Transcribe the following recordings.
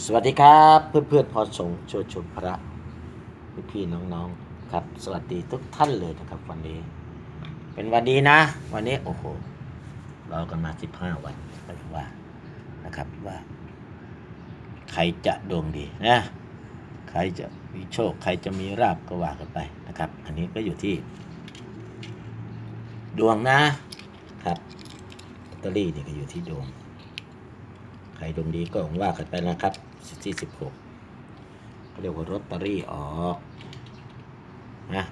สวัสดีครับเพื่อนเพื่อนๆพอสงชวนชมพระพี่พี่น้องๆครับ สวัสดีทุกท่านเลยนะครับ วันนี้ เป็นวันดีนะ วันนี้โอ้โหรอกันมาสิบห้าวันก็ถึงว่านะครับว่า ใครจะดวงดีนะใครจะมีโชค ใครจะมีราบก็ว่ากันไปนะครับ อันนี้ก็อยู่ที่ ดวงนะครับลอตเตอรี่นี่ก็อยู่ที่ดวง รดวงดีก็ว่ากันไปนะครับที่สิบหกเรียกว่าลอตอรี่ออกนะ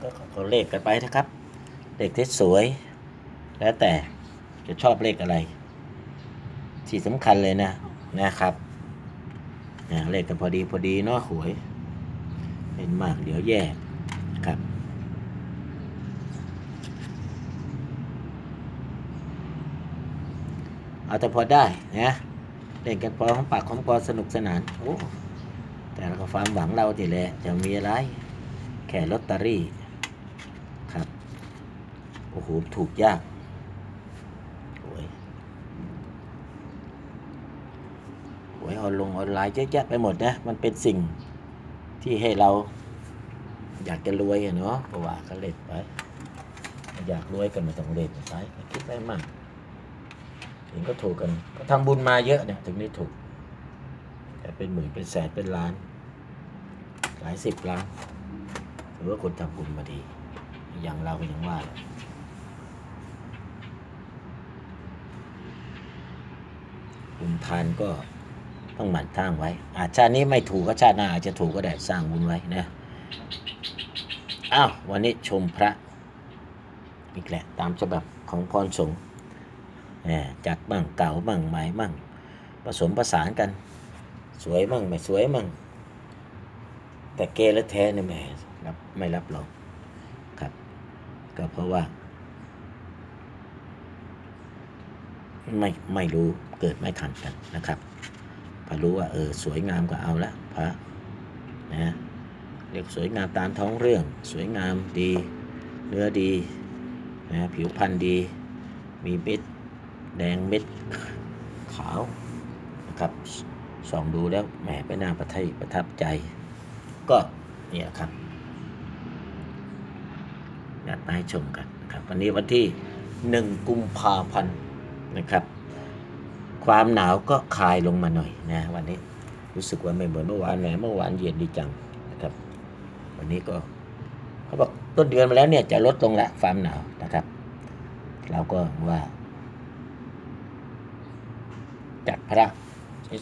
ก็ขาเลขกันไปนะครับ เลขที่สวย แล้วแต่จะชอบเลขอะไรที่สำคัญเลยนะนะครับนะเลขกันพอดีพอดีเนาะหวยเห็นมากเดี๋ยวแย่ครับ เอาแต่พอได้นะเล่นกันพอของปากของคอสนุกสนานโอ้แต่เราก็ความหวังเราทีแหละจะมีอะไร แค่ลอตเตอรี่ครับโอ้โหถูกยากโอ้ยหวยออนลงออนไลน์เยอะแยะไปหมดนะ มันเป็นสิ่งที่ให้เราอยากจะรวยอะเนาะก็ว่ากันเล่นไป อยากรวยกันม่ต้องเล่นไปไม่คิดได้มาก เห็นก็ถูกกันก็ทำบุญมาเยอะเนี่ยถึงได้ถูก แต่เป็นหมื่นเป็นแสนเป็นล้าน หลายสิบล้านถือว่าคนทำบุญมาดี อย่างเราก็ยังว่าแหละบุญทานก็ต้องหมั่นสร้างไว้ อาจชาตินี้ไม่ถูกก็ชาติหน้าอาจจะถูกก็ได้สร้างบุญไว้นะอ้าววันนี้ชมพระอีกแหละตามฉบับของพรสงฆ์ แหมจัดบ้างเก่าบ้างใหม่บ้างผสมผสานกัน สวยบ้างไม่สวยบ้างแต่เกและแท้เนี่ยแม่รับไม่รับรองครับ ก็เพราะว่า ไม่ไม่รู้เกิดไม่ทันกันนะครับพอรู้ว่าเออสวยงามก็เอาละพระนะเรียกสวยงามตามท้องเรื่อง สวยงามดี เนื้อดีนะผิวพรรณดี มีเม็ด แดงเม็ดขาวนะครับส่องดูแล้วแหมไปหน้าประทับประทับใจ ก็เนี่ยครับอยากให้ชมกันนะครับวันนี้วันที่หนึ่งกุมภาพันธ์นะครับ ความหนาวก็คลายลงมาหน่อยนะวันนี้รู้สึกว่าไม่เหมือนเมื่อวานแหมเมื่อวานเย็นดีจังนะครับ วันนี้ก็เขาบอกต้นเดือนมาแล้วเนี่ยจะลดลงละความหนาวนะครับ เราก็ว่า จัดพระ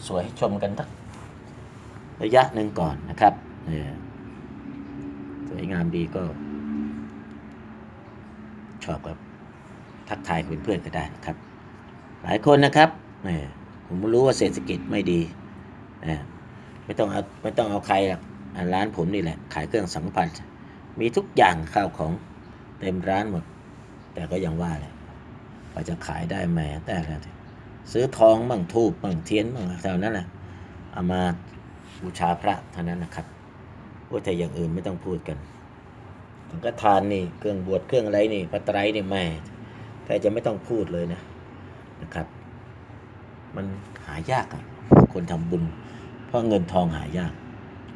สวยๆให้ชมกันทักระยะหนึ่งก่อนนะครับสวยงามดีก็ ชอบกับทักทายเพื่อนๆก็ได้นะครับ หลายคนนะครับผมรู้ว่าเศรษฐกิจไม่ดีไม่ต้องเอาไม่ต้องเอาใครหรอกร้านผมนี่แหละ ขายเครื่องสังพันธ์มีทุกอย่างข้าวของเต็มร้านหมด แต่ก็ยังว่าแหละว่าจะขายได้แหมแต่ละที ซื้อทองบ้างทูบบ้างเทียนบ้างแถวนั้นแหละเอามาบูชาพระเท่านั้นนะครับว่าแต่อย่างอื่นไม่ต้องพูดกันถึงก็ทานนี่เครื่องบวชเครื่องอะไรนี่พระไตรนี่แม่แต่จะไม่ต้องพูดเลยนะนะครับ มันหายากอะคนทำบุญ เพราะเงินทองหายาก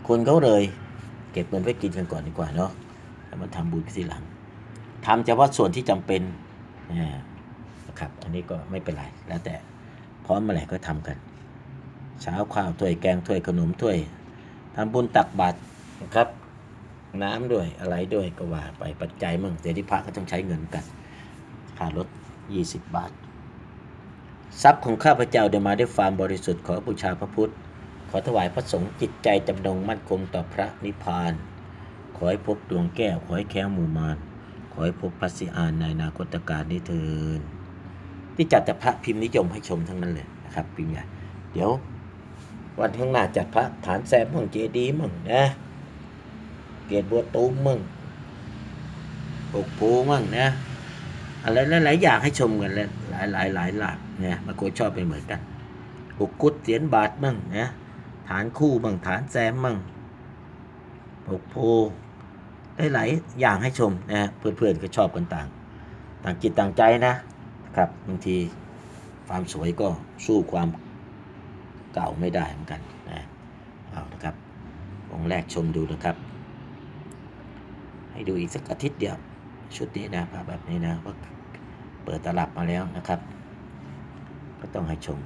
คนเขาเลย เก็บเงินไว้กินกันก่อนดีกว่าเนาะแล้วมาทำบุญทีหลังทำเฉพาะส่วนที่จำเป็นนะครับ อันนี้ก็ไม่เป็นไร แล้วแต่ ร้อมเมื่อไหร่ก็ทำกัน เช้าข้าวถ้วยแกงถ้วยขนมถ้วยทำบุญตักบาตรนะครับ น้ำด้วยอะไรด้วยก็ว่าไปปัจจัยมั่งแต่ที่พระก็ต้องใช้เงินกันค่ารถ20 บาท ทรัพย์ของข้าพเจ้าได้มาด้วยความบริสุทธิ์ขอบูชาพระพุทธ ขอถวายพระสงฆ์จิตใจจำนงมั่นคงต่อพระนิพพาน ขอให้พบดวงแก้ว ขอให้แค้วหมู่มารขอให้พบพระสิอานในนาคตการนี้เถิด ที่จัดแต่พระพิมพ์นิยมให้ชมทั้งนั้นเลยนะครับพิมพ์ใหญ่เดี๋ยว วันข้างหน้าจัดพระฐานแซมมั่งเจดีย์มั่งนะเกศบัวตูมมั่งปกภูมั่งนะอะไรหลายๆอย่างให้ชมกันแล้วหลายหลายหลายหลากนะบางคนชอบไปเหมือนกันอุกุดเสียนบาทมั่งนะฐานคู่มั่งฐานแซมมั่งปกโพได้หลายอย่างให้ชมนะเพื่อนๆก็ชอบกันต่าง ต่างจิตต่างใจนะ ครับบางทีความสวยก็สู้ความเก่าไม่ได้เหมือนกันนะเอานะครับองแรกชมดูนะครับ ให้ดูอีกสักอาทิตย์เดียว ชุดนี้นะภาพแบบนี้นะว่าเปิดตลับมาแล้วนะครับ ก็ต้องให้ชม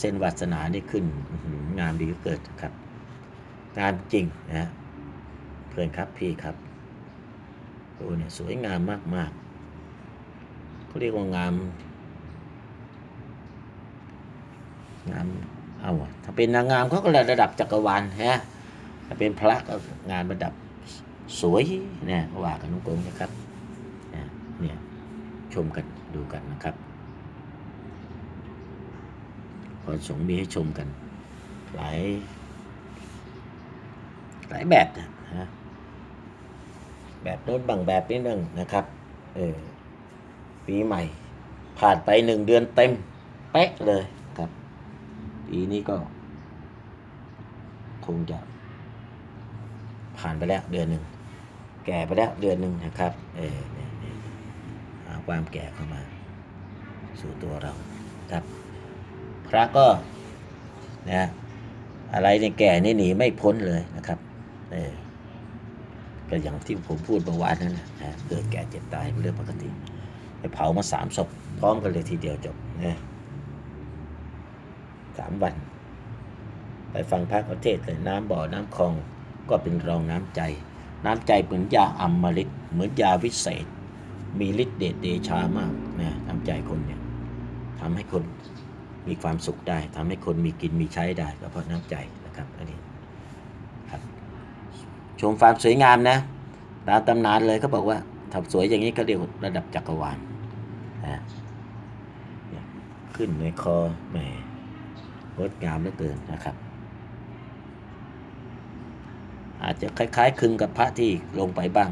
เส้นวาสนานี่ขึ้นงามดีเกิดครับ งามจริงนะเพื่อนครับพี่ครับโอ้เนี่ยสวยงามมากๆ เขาเรียกว่างาม งาม เอาถ้าเป็นนางงามเขาก็ระดับจักรวาลฮะถ้าเป็นพระก็งานระดับสวยเนี่ยว่ากันตรงๆนะครับนะเนี่ยชมกันดูกันนะครับพอสงมีให้ชมกัน หลาย หลายแบบนะฮะแบบโน้นบางแบบนี้นึงนะครับ เออ ปีใหม่ ผ่านไปหนึ่งเดือนเต็ม เป๊ะเลยครับ ปีนี้ก็ คงจะ ผ่านไปแล้วเดือนหนึ่ง แก่ไปแล้วเดือนหนึ่งนะครับ เออาความแก่เข้ามา สู่ตัวเราครับ พระก็นะอะไรในยแก่นี่หนีไม่พ้นเลยนะครับ เออก็อย่างที่ผมพูดเมื่อวานนั่นนะนะเกิดแก่เจ็บตายเป็นเรื่องปกติ เผามาสามศพพร้อมกันเลยทีเดียวจบนะสามวัน ไปฟังพระเขาเทศเลยน้ำบ่อน้ำคลองก็เป็นรองน้ำใจ น้ำใจเหมือนยาอัมฤตเหมือนยาวิเศษ มีฤทธิ์เดชเดชามากนะน้ำใจคนเนี่ยทำให้คนมีความสุขได้ทำให้คนมีกินมีใช้ได้ก็เพราะน้ำใจนะครับอันนี้ครับชมความสวยงามนะตามตำนานเลยเขาบอกว่าถ้าสวยอย่างนี้ก็เรียกระดับจักรวาล นะขึ้นในคอแหมงดงามเหลือเกินนะครับ อาจจะคล้ายๆคลึงกับพระที่ลงไปบ้าง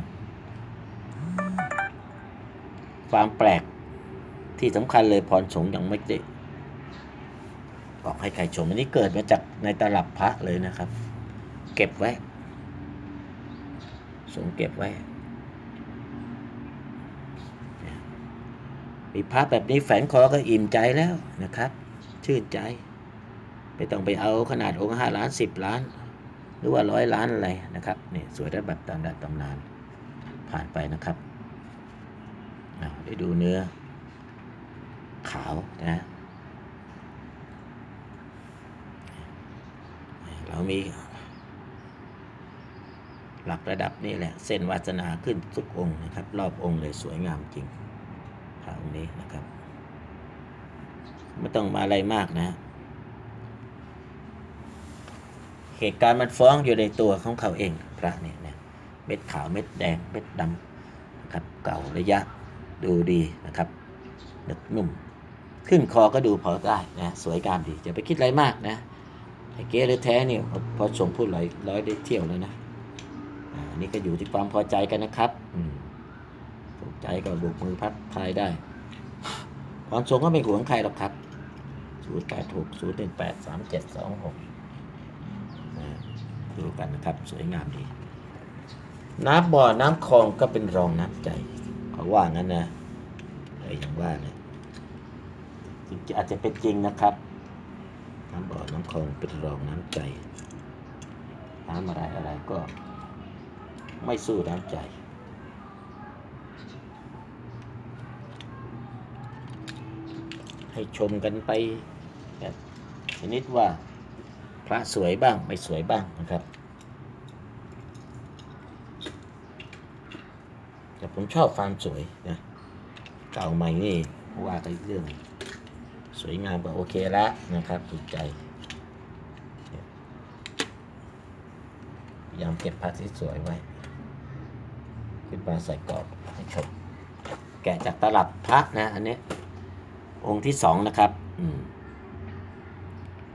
ความแปลกที่สำคัญเลยพรสงยังไม่ได้บอกให้ใครชมอันนี้เกิดมาจากในตลับพระเลยนะครับ เก็บไว้ สงเก็บไว้ มีพระแบบนี้แฝงคอก็อิ่มใจแล้วนะครับ ชื่นใจ ไม่ต้องไปเอาขนาดองค์ห้าล้านสิบล้าน หรือว่าร้อยล้านอะไรนะครับนี่สวยได้แบบตามดับตำนาน ผ่านไปนะครับอ่าได้ดูเนื้อ ขาวนะเรามี หลักระดับนี่แหละ เส้นวาสนาขึ้นทุกองค์นะครับ รอบองค์เลยสวยงามจริง พระองค์นี้นะครับ ไม่ต้องมาอะไรมากนะ เหตุการณ์มันฟ้องอยู่ในตัวของเขาเองพระเนี่ยนะเม็ดขาวเม็ดแดงเม็ดดำนะครับเก่าระยะดูดีนะครับนึกนุ่ม ขึ้นคอก็ดูพอได้นะ สวยงามดีจะไปคิดอะไรมากนะไอ้เก๊หรือแท้เนี่ยพอพอส่งพูดร้อยร้อยได้เที่ยวแล้วนะอันนี่ก็อยู่ที่ความพอใจกันนะครับ อืม ใจก็บุกมือพัดทายได้ ความทรงก็ไม่หวงใครหรอกครับศูนย์แปดหกศูนย์หนึ่งแปดสามเจ็ดสองหกดูกันนะครับ สวยงามดีน้ำบ่อน้ำคลองก็เป็นรองน้ำใจเขาว่างั้นนะเอออย่างว่าเนี่ยจริงอาจจะเป็นจริงนะครับ น้ำบ่อน้ำคลองเป็นรองน้ำใจน้ำอะไรอะไรก็ไม่สู้น้ำใจ ให้ชมกันไปแบบชนิดว่าพระสวยบ้างไม่สวยบ้างนะครับ แต่ผมชอบความสวยนะเก่าใหม่นี่ว่ากันเรื่อง สวยงามก็โอเคแล้วนะครับถูกใจพยายามเก็บพระที่สวยไว้ ขึ้นมาใส่กรอบให้ชมแกะจากตลับพระนะอันนี้ องค์ที่สองนะครับ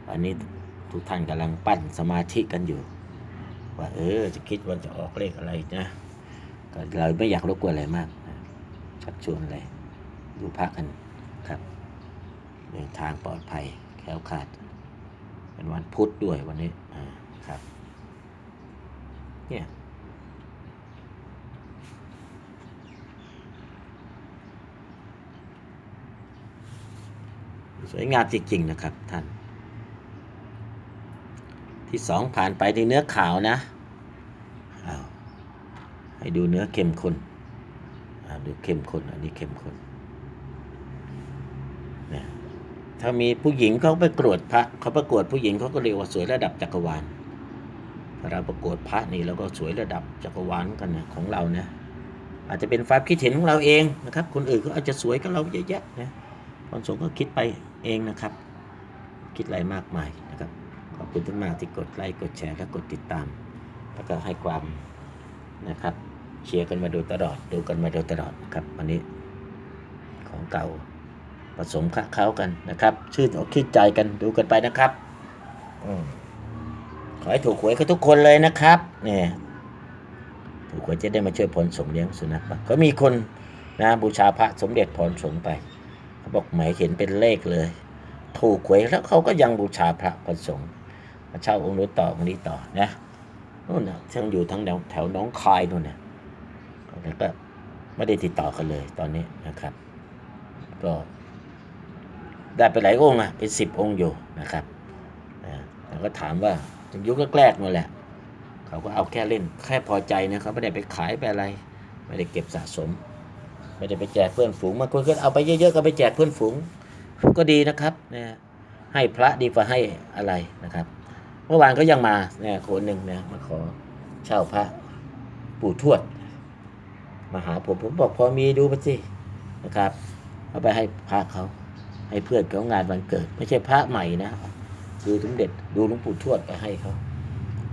อันนี้ทุกท่านกำลังปั้นสมาธิกันอยู่ ว่าเออจะคิดว่าจะออกเลขอะไรนะก็เราไม่อยากรบกวนอะไรมากชักชวนอะไรดูพักกันครับเดินทางปลอดภัยแคล้วคลาด เป็นวันพุธด้วยวันนี้อ่าครับเนี่ย สวยงามจริงๆนะครับท่าน ที่สองผ่านไปที่เนื้อขาวนะอาให้ดูเนื้อเข้มข้นดูเข้มข้นอันนี้เข้มข้นนะถ้ามีผู้หญิงเขาไปกรวดพระเขาประกวดผู้หญิงเขาก็เรียกว่าสวยระดับจักรวาลเราประกวดพระนี่เราก็สวยระดับจักรวาลกันนะของเรานะอาจจะเป็นความคิดเห็นของเราเองนะครับ คนอื่นเขาอาจจะสวยกับเราเยอะแยะนะ ตอนสงฆ์ก็คิดไปเองนะครับ คิดอะไรมากมายนะครับ ขอบคุณทุกมากที่กดไลค์กดแชร์และกดติดตาม แล้วก็ให้ความนะครับเชียร์กันมาโดยตลอดดูกันมาโดยตลอดครับวันนี้ของเก่าผสมคะเข้ากันนะครับ ชื่นอกชื่นใจกันดูกันไปนะครับอขอให้ถูกหวยกันทุกคนเลยนะครับเนี่ยถูกหวยจะได้มาช่วยผลสมเลี้ยงสุนัขบ้างก็มีคนนะบูชาพระสมเด็จพรสงฆ์ไป เขาบอกหมายเห็นเป็นเลขเลย ถูกหวยแล้วเขาก็ยังบูชาพระพระสงฆ์มาเช่าองค์นู้นต่อองค์นี้ต่อนะนู่นนะทั้งอยู่ทั้งแถวแถวน้องคายนู่นนะแล้วก็ไม่ได้ติดต่อกันเลยตอนนี้นะครับ ก็ได้ไปหลายองค์อะเป็นสิบองค์อยู่นะครับแล้วก็ถามว่าถึงยุคแรกๆนั่นแหละ เขาก็เอาแค่เล่น แค่พอใจนะเขาไม่ได้ไปขายไปอะไร ไม่ได้เก็บสะสม ไม่ได้ไปแจกเพื่อนฝูงบางคนก็เอาไปเยอะๆก็ไปแจกเพื่อนฝูง ก็ดีนะครับนะให้พระดีกว่าให้อะไรนะครับ เมื่อวานก็ยังมาเนี่ยคนหนึ่งเนะมาขอเช่าพระปู่ทวด มาหาผมผมบอกพอมีดูไปสินะครับเอาไปให้พระเขาให้เพื่อนเขางานวันเกิด ไม่ใช่พระใหม่นะดูสมเด็จดูหลวงปู่ทวดไปให้เขา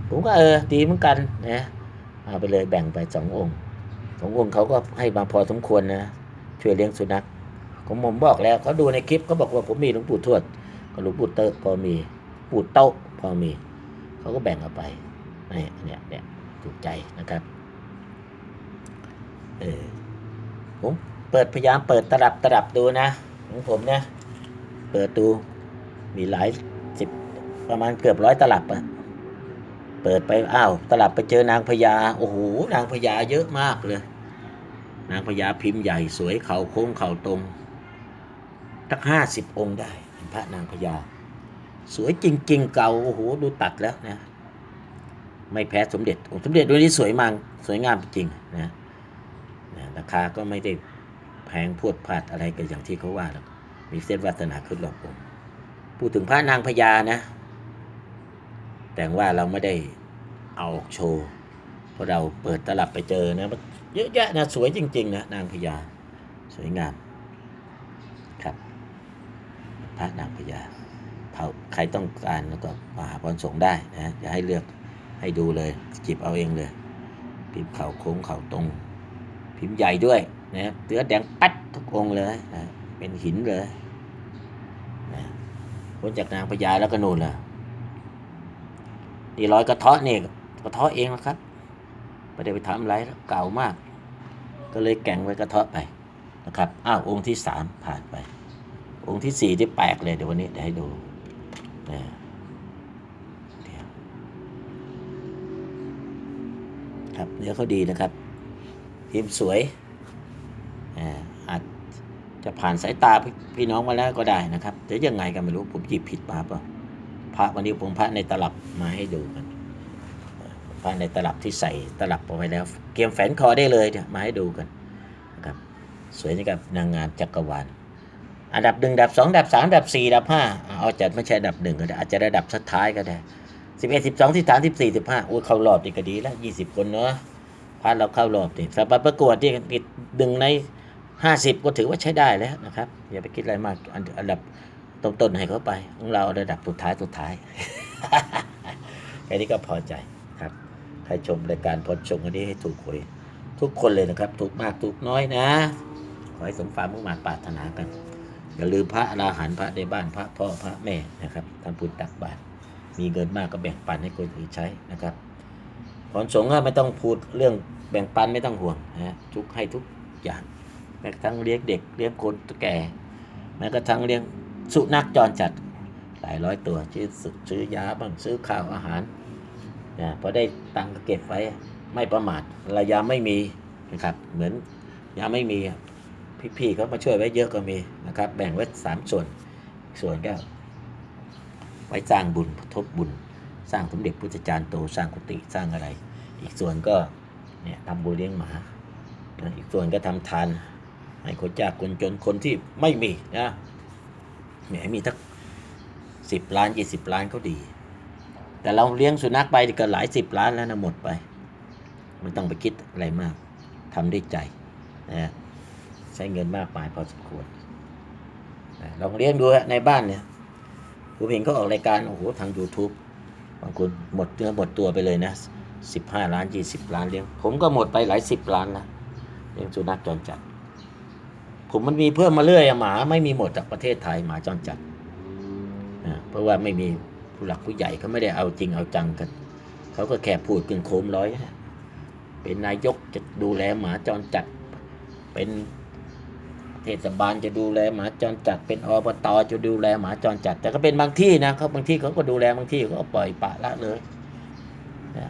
ผมก็เออดีเหมือนกันนะเอาไปเลยแบ่งไปสององค์ สององค์เขาก็ให้มาพอสมควรนะ ช่วยเลี้ยงสุนัขผมผมบอกแล้วเขาดูในคลิปเขาบอกว่าผมมีหลวงปู่ทวดกับหลวงปู่เตอะพอมีปู่โต๊ะพอมีเขาก็แบ่งเอาไปนี่เนี่ยเนี่ยถูกใจนะครับเออผมเปิดพยายามเปิดตลับตลับดูนะของผมเนะเปิดดูมีหลายสิบประมาณเกือบร้อยตลับอะ เปิดไปอ้าวตลับไปเจอนางพญาโอ้โหนางพญาเยอะมากเลย นางพญาพิมพ์ใหญ่สวยเขาโค้งเขาตรงทักห้าสิบองค์ได้พระนางพญา สวยจริง ๆ เก่าโอ้โหดูตัดแล้วนะ ไม่แพ้สมเด็จองค์สมเด็จด้วยนี้สวยมากสวยงามจริงนะนะราคาก็ไม่ได้แพงพรวดพลาดอะไรกันอย่างที่เขาว่าหรอกมีเส้นวาสนาขึ้นหลอกองค์พูดถึงพระนางพญานะ แต่ว่าเราไม่ได้เอาออกโชว์เพราะเราเปิดตลับไปเจอนะเยอะแยะนะสวยจริง ๆ นะนางพญาสวยงามครับพระนางพญาเาใครต้องการแล้วก็มาหาพรสงได้นะอย่าให้เลือกให้ดูเลยจิบเอาเองเลย พิมพ์เขาโค้งเขาตรง พิมพ์ใหญ่ด้วยนะเนื้อแดงปัดทุกองเลยนะเป็นหินเลยนะพ้นจากนางพญาแล้วก็นู่นล่ะ นี่รอยกระเทาะนี่ยกระเทาะเองนะครับไม่ได้ไปทำอะไรแล้วเก่ามาก ก็เลยแก่งไว้กระเทาะไปนะครับอ้าวองค์ที่สามผ่านไป องค์ที่สี่ที่แปลกเลยเดี๋ยววันนี้เดี๋ยวให้ดูนะครับเนื้อเขาดีนะครับพิมพ์สวยอ่าอาจจะผ่านสายตาพี่พี่น้องมาแล้วก็ได้นะครับแต่ยังไงกันไม่รู้ผมหยิบผิดมาเปล่า พระวันนี้ผมพระในตลับมาให้ดูกันพระในตลับที่ใส่ตลับเอาไว้แล้ว เกมแฝนคอได้เลยเนี่ยมาให้ดูกันนะครับสวยนี่กับนางงามจักรวาลอันดับหนึ่งดับสองดับสามดับสี่ดับห้าเอาจัดไม่ใช่ดับหนึ่งก็ได้อาจจะระดับสุดท้ายก็ได้สิบเอ็ดสิบสองสิบสามสิบสี่สิบห้าโอ้ยเข้ารอบนี่ก็ดีแล้วยี่สิบคนเนาะพาเราเข้ารอบนี่สำหรับประกวดที่ติดหนึ่งในห้าสิบก็ถือว่าใช้ได้แล้วนะครับ อย่าไปคิดอะไรมากอันดับ ต้นๆให้เขาไป ของเราระดับสุดท้ายสุดท้ายแค่นี้ก็พอใจครับ ใครชมรายการพอชมอันนี้ให้ถูกหวยทุกคนเลยนะครับ ถูกมากถูกน้อยนะ ขอให้สมความมุ่งมั่นปรารถนากัน อย่าลืมพระอราหันต์พระในบ้านพระพ่อพระแม่นะครับทำบุญตักบาตรมีเงินมากก็แบ่งปันให้คนอื่นใช้นะครับผลสงฆ์ก็ไม่ต้องพูดเรื่องแบ่งปันไม่ต้องห่วงนะทุกให้ทุกอย่างแม้กระทั่งเลี้ยงเด็กเลี้ยงคนแก่แม้กระทั่งเลี้ยง สุนัขจรจัดหลายร้อยตัวซื้อสุซื้อยาบ้างซื้อข้าวอาหารนะพอได้ตังค์เก็บไว้ไม่ประมาทระยะไม่มีนะครับ เหมือนยาไม่มีพี่ๆเขามาช่วยไว้เยอะก็มีนะครับ แบ่งไว้สามส่วนส่วนก็ไว้สร้างบุญทบบุญ สร้างสมเด็จพุทธจารย์โตสร้างกุฏิสร้างอะไร อีกส่วนก็เนี่ยทำบุญเลี้ยงหมาอีกส่วนก็ทำทานให้คนยากคนจนคนที่ไม่มีนะ แหมมีทักสิบล้านยี่สิบล้านก็ดี แต่เราเลี้ยงสุนัขไปก็หลายสิบล้านแล้วนะหมดไป ไม่ต้องไปคิดอะไรมากทำด้วยใจนะใช้เงินมากมายพอสมควรลองเลี้ยงดูฮะในบ้านเนี่ยผมเห็นเขาออกรายการโอ้โหทาง YouTube บางคนหมดเนื้อหมดตัวไปเลยนะสิบห้าล้านยี่สิบล้านเลี้ยง ผมก็หมดไปหลายสิบล้านนะเลี้ยงสุนัขจรจัด ผมมันมีเพิ่มมาเรื่อยหมา ไม่มีหมดจากประเทศไทยหมาจรจัดนะเพราะว่าไม่มีผู้หลักผู้ใหญ่เขาไม่ได้เอาจริงเอาจังกันเขาก็แค่พูดกึ่งโคมร้อยเป็นนายกจะดูแลหมาจรจัด เป็นเทศบาลจะดูแลหมาจรจัด เป็นอบตจะดูแลหมาจรจัด แต่ก็เป็นบางที่นะเขาบางที่เขาก็ดูแลบางที่เขาก็ปล่อยปะละเลย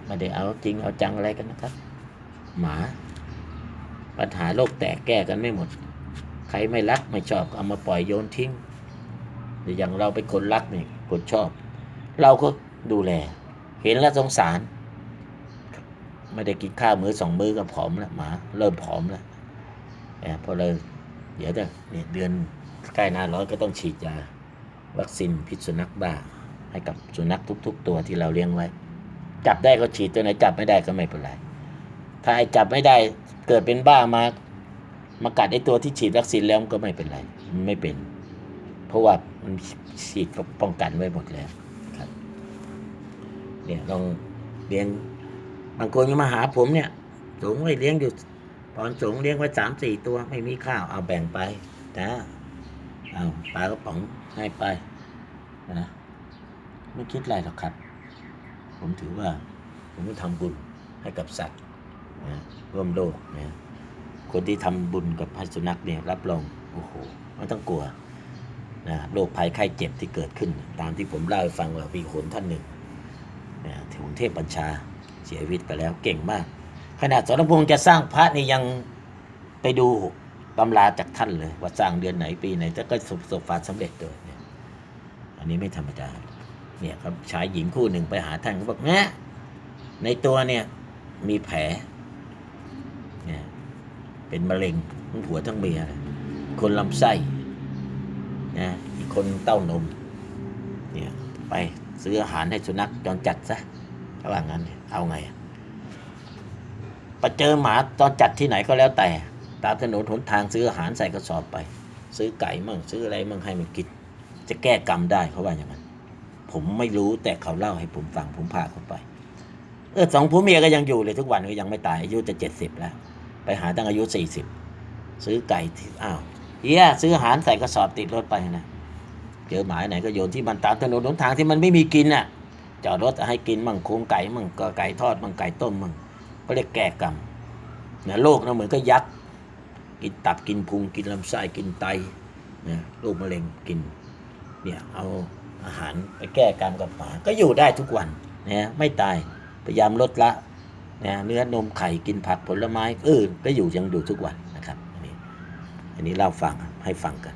ไม่ได้เอาจริงเอาจังอะไรกันนะครับ หมา ปัญหาโลกแตกแก้กันไม่หมด รไม่รักไม่ชอบ เอามาปล่อยโยนทิ้งหรืออย่างเราเป็นคนรักนี่คนชอบ เราก็ดูแล เห็นแล้วสงสาร ไม่ได้กินข้าวมือสองมือก็ผอมแล้วหมาเริ่มผอมแล้วแอบพอเลยเดี๋ยวจะเดือนใกล้หน้าร้อนก็ต้องฉีดยาวัคซีนพิษสุนัขบ้าให้กับสุนัขทุก ๆ ตัวที่เราเลี้ยงไว้ จับได้ก็ฉีดตัวไหนจับไม่ได้ก็ไม่เป็นไร ถ้าไอ้จับไม่ได้เกิดเป็นบ้ามา มากัดไอ้ตัวที่ฉีดวัคซีนแล้วมันก็ไม่เป็นไรมันไม่เป็น เพราะว่ามันฉีดป้องกันไว้หมดแล้วครับเนี่ยลองเลี้ยงบางคนก็มาหาผมเนี่ยสงไว้เลี้ยงอยู่ตอนสงเลี้ยงไว้สามสี่ตัวไม่มีข้าวเอาแบ่งไปนะเอาปลากระป๋องให้ไปนะไม่คิดอะไรหรอกครับ ผมถือว่าผมก็ทำบุญให้กับสัตว์นะร่วมโลกนะ คนที่ทำบุญกับพันสุนัขเนี่ยรับรองโอ้โหไม่ต้องกลัวนะโรคภัยไข้เจ็บที่เกิดขึ้น ตามที่ผมเล่าให้ฟังว่ามีคนท่านหนึ่งนะถึงเทพบัญชาเสียชีวิตไปแล้วเก่งมาก ขนาดสรพงษ์จะสร้างพระนี่ยังไปดูตำราจากท่านเลย ว่าสร้างเดือนไหนปีไหนแต่ก็ประสบความสำเร็จเลยเนี่ยอันนี้ไม่ธรรมดาเนี่ยครับชายหญิงคู่หนึ่งไปหาท่านเขาบอกแนะในตัวเนี่ยมีแผล เป็นมะเร็งทั้งผัวทั้งเมียคนลำไส้นะอีกคนเต้านมเนี่ยไปซื้ออาหารให้สุนัขจรจัดซะระหว่างนั้นเอาไงไปเจอหมาจรจัดที่ไหนก็แล้วแต่ ตามถนนหนทางซื้ออาหารใส่กระสอบไป ซื้อไก่มั่งซื้ออะไรมั่งให้มันกินจะแก้กรรมได้เขาว่าอย่างนั้น ผมไม่รู้แต่เขาเล่าให้ผมฟังผมพาเขาไป เออสองผัวเมียก็ยังอยู่เลยทุกวันก็ยังไม่ตายอายุจะเจ็ดสิบแล้ว ไปหาตั้งอายุสี่สิบซื้อไก่ที่อ้าวเฮียซื้ออาหารใส่กระสอบติดรถไปนะเจอหมายไหนก็โยนที่มันตามถนนหนทางที่มันไม่มีกินน่ะจอดรถให้กินมั่งโครงไก่มั่งก็ไก่ทอดมั่งไก่ต้มมั่งก็เรียกแก่กรรมเนี่ยโรคนะเหมือนก็ยักษ์กินตับกินพุงกินลำไส้กินไตเนี่ยโรคมะเร็งกินเนี่ยเอาอาหารไปแก้กรรมกับหมาก็อยู่ได้ทุกวันนะไม่ตายพยายามลดละ นะเนื้อนมไข่กินผักผลไม้เออก็อยู่ยังอยู่ทุกวันนะครับอันนี้อันนี้เล่าฟังให้ฟังกัน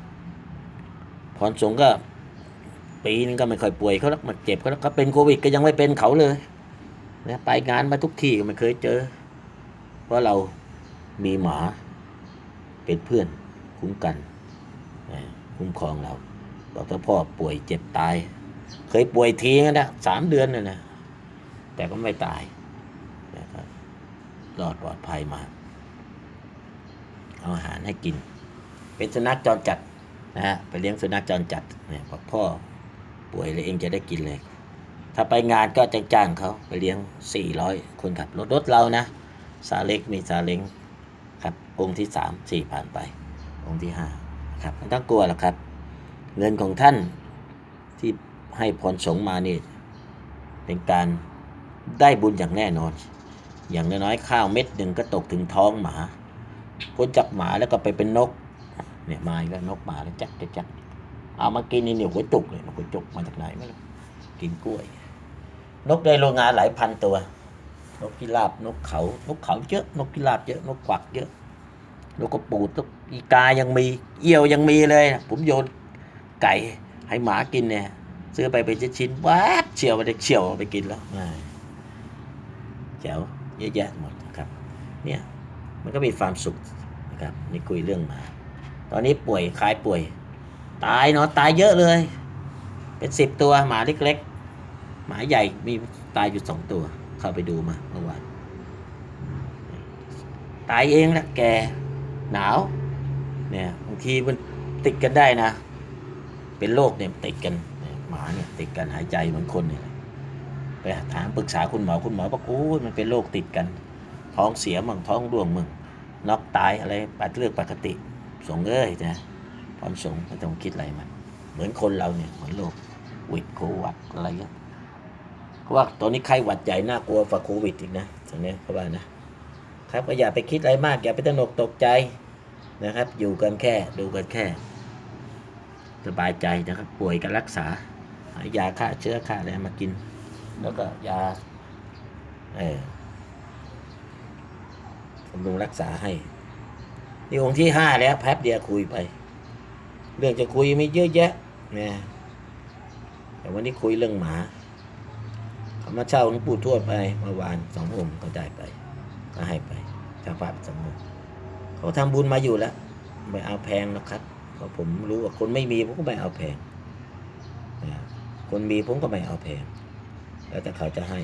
พรสงก็ปีนึงก็ไม่ค่อยป่วยเขาแล้วมาเจ็บเขาแล้วเขาเป็นโควิดก็ยังไม่เป็นเขาเลยนะไปงานมาทุกที่ก็ไม่เคยเจอ เพราะเรามีหมาเป็นเพื่อนคุ้มกันคุ้มครองเราบอกถ้าพ่อป่วยเจ็บตาย เคยป่วยทีนะนะสามเดือนน่ะนะแต่ก็ไม่ตาย รอดปลอดภัยมา เอาอาหารให้กิน เป็นสุนัขจรจัดนะฮะไปเลี้ยงสุนัขจรจัดเนี่ยบอกพ่อป่วยเลยเองจะได้กินเลย ถ้าไปงานก็จ้างจ้างเขาไปเลี้ยงสี่ร้อยคนขับรถรถเรานะซาเล็กมีซาเล้งครับองค์ที่สามสี่ผ่านไป องค์ที่ห้าครับไม่ต้องกลัวหรอกครับ เงินของท่านที่ให้พรสงมานี่เป็นการได้บุญอย่างแน่นอน อย่างน้อยๆข้าวเม็ดหนึ่งก็ตกถึงท้องหมาพ้นจากหมาแล้วก็ไปเป็นนก เนี่ยมาอีกแล้วนกมาแล้วจักจักจักเอามากินนี่เนี่ยหัวจุกเลยหัวจุกมาจากไหนไม่รู้กินกล้วย นกในโรงงานหลายพันตัว นกพิราบนกเขา นกเขาเยอะนกพิราบเยอะนกกวักเยอะนกกระปูดนกอีกายังมีเอี่ยวยังมีเลย ผมโยนไก่ให้หมากินเนี่ยซื้อไปเป็นชิ้นๆแวบเฉียวไปเฉียวไปกินแล้วอ่าแจ๋ว เยอะแยะหมดนะครับเนี่ยมันก็มีความสุขนะครับนี่คุยเรื่องหมา ตอนนี้ป่วยคลายป่วย ตายเนาะตายเยอะเลย เป็นสิบตัวหมาเล็กๆ หมาใหญ่มีตายอยู่สองตัว เข้าไปดูมาเมื่อวานตายเองละแกหนาวเนี่ยบางทีมันติดกันได้นะ เป็นโรคเนี่ยติดกันหมาเนี่ยติดกันหายใจเหมือนคนเนี่ย ไปถามปรึกษาคุณหมอคุณหมอบอกโอ้ยมันเป็นโรคติดกัน ท้องเสียมั่งท้องร่วงมั่งน็อกตายอะไรปัดเลือกปกติ สงเอ้ยนะความสงไม่ต้องคิดอะไรมัน เหมือนคนเราเนี่ยเหมือนโรควิดโควัดอะไรเงี้ยเพราะว่าตอนนี้ไข้หวัดใหญ่น่ากลัวกว่าโควิดอีกนะตอนนี้เขาว่านะครับก็อย่าไปคิดอะไรมาก อย่าไปตระหนกตกใจนะครับ อยู่กันแค่ดูกันแค่ สบายใจนะครับ ป่วยก็รักษาหายาฆ่าเชื้อฆ่าอะไรมากิน แล้วก็ยาเออบำรุงรักษาให้ นี่องค์ที่ห้าแล้วแป๊บเดียวคุยไป เรื่องจะคุยไม่เยอะแยะนะแต่วันนี้คุยเรื่องหมาเขามาเช่าหลวงปู่ทวดไปเมื่อวานสององค์ก็ได้ไป ก็ให้ไปชาวพระสำนึกเขาทำบุญมาอยู่แล้วไม่เอาแพงนะครับเพราะผมรู้ว่าคนไม่มีผมก็ไม่เอาแพงนะคนมีผมก็ไม่เอาแพง แล้วแต่เขาจะให้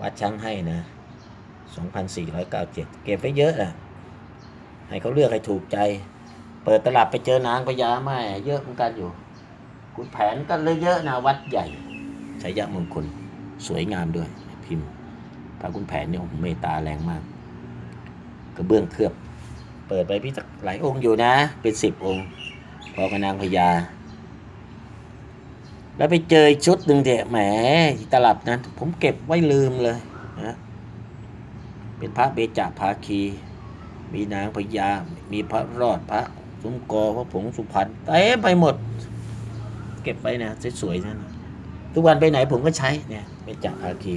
วัดช้างให้นะ2,497 เก็บไว้เยอะนะให้เขาเลือกให้ถูกใจ เปิดตลับไปเจอนางพญาแม่เยอะเหมือนกันอยู่คุณแผนก็เลยเยอะนะวัดใหญ่ชัยมงคลสวยงามด้วย พิมพ์พระคุณแผนเนี่ยโอ้โหเมตตาแรงมาก กระเบื้องเคลือบ เปิดไปพี่สักหลายองค์อยู่นะ เป็นสิบองค์ พอกับนางพญา แล้วไปเจอชุดหนึ่งเถอะแหมตลับนั้นผมเก็บไว้ลืมเลยนะเป็นพระเบญจภาคี มีนางพญามีพระรอดพระสุมกอพระผงสุพรรณเต็มไปหมด เก็บไว้นะสวยๆนั่นทุกวันไปไหนผมก็ใช้เนี่ยเบญจภาคี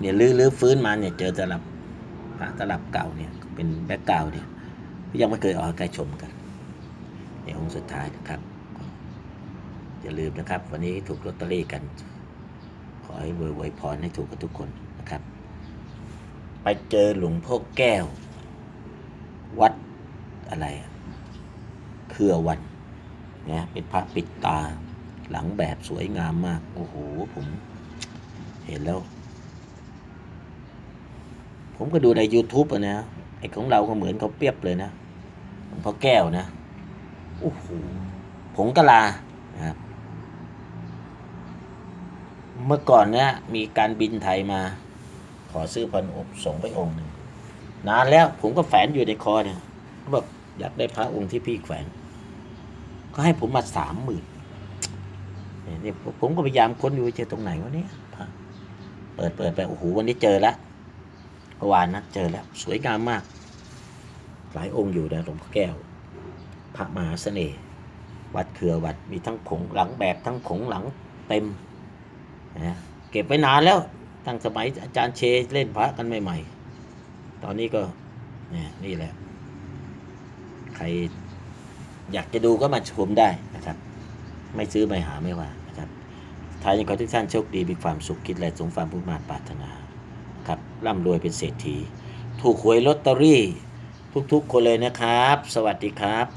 เนี่ยลื้อล้อฟื้นมาเนี่ยเจอตลับพระตลับเก่าเนี่ยเป็นแบ็กเก่าเนี่ยยังไม่เคยออกให้ชมกันในองค์สุดท้ายนะครับ อย่าลืมนะครับ วันนี้ถูกลอตเตอรี่กัน ขอให้รวยๆพรให้ถูกกันทุกคนนะครับ ไปเจอหลวงพ่อแก้ว วัดอะไรเครือวันเนี่ยเป็นพระปิดตาหลังแบบสวยงามมาก โอ้โห ผมเห็นแล้ว ผมก็ดูใน YouTube อะนะ ไอ้ของเราก็เหมือนเขาเปรียบเลยนะหลวงพ่อแก้วนะ โอ้โหผงกะลานะครับ เมื่อก่อนเนี่ยมีการบินไทยมา ขอซื้อพันอบส่งไปองค์หนึ่งนานแล้วผมก็แฝนอยู่ในคอเนี่ยเขาบอกอยากได้พระองค์ที่พี่แขวน ก็ให้ผมมาสามหมื่นเนี่ยผมก็พยายามค้นอยู่เจอตรงไหนวะเนี่ยพระเปิดเปิดไปโอ้โหวันนี้เจอแล้วเมื่อวานนะเจอแล้ว สวยงามมาก หลายองค์อยู่นะหลวงพ่อแก้ว พระมหาเสน่ห์วัดเครือวัดมีทั้งผงหลังแบบทั้งผงหลังเต็ม นะเก็บไว้นานแล้วตั้งสมัยอาจารย์เชเล่นพระกันใหม่ๆ ตอนนี้ก็เนี่ยนี่แหละ ใครอยากจะดูก็มาชมได้นะครับ ไม่ซื้อไม่หาไม่ว่านะครับท้ายนี้ขอทุกท่านโชคดีมีความสุขคิดและสมความพุ่มาตรปรารถนาครับร่ำรวยเป็นเศรษฐี ถูกหวยลอตเตอรี่ ทุกๆ คนเลยนะครับ สวัสดีครับ